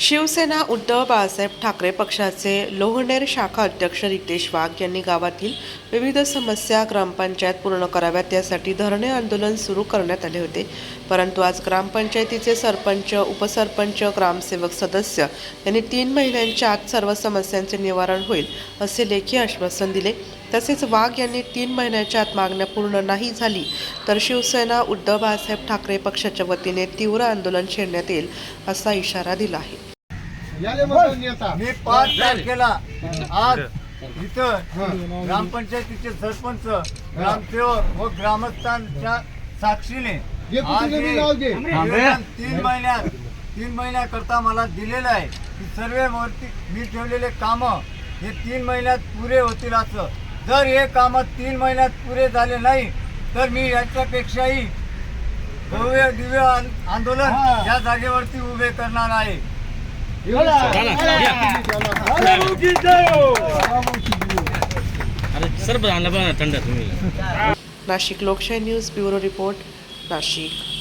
शिवसेना उद्धव बाळासाहेब ठाकरे पक्षाचे लोहनेर शाखा अध्यक्ष रितेश वाघ यांनी गावातील विविध समस्या ग्रामपंचायत पूर्ण कराव्यात यासाठी धरणे आंदोलन सुरू करण्यात आले होते. परंतु आज ग्रामपंचायतीचे सरपंच उपसरपंच ग्रामसेवक सदस्य यांनी तीन महिन्यांच्या आत सर्व समस्यांचे निवारण होईल असे लेखी आश्वासन दिले. तसेच वाघ यांनी तीन महिन्याच्या आत मागण्या पूर्ण नाही झाली तर शिवसेना उद्धव बाळासाहेब ठाकरे पक्षाच्या वतीने तीव्र आंदोलन छेडण्यात येईल असा इशारा दिला आहे. मी पाच तारखेला आज इथं. ग्रामपंचायतीचे सरपंच ग्रामसेवक व ग्रामस्थांच्या साक्षीने आज हे. निवेदन तीन महिन्यात तीन महिन्याकरता मला दिलेलं आहे. की सर्व वरती मी ठेवलेले कामं हे तीन महिन्यात पुरे होतील असं. जर हे कामं तीन महिन्यात पुरे झाले नाही तर मी याच्यापेक्षाही भव्य दिव्य आंदोलन या जागेवरती उभे करणार आहे. अरे सर आणलं बघा थंड तुम्ही नाशिक लोकशाही न्यूज ब्युरो रिपोर्ट नाशिक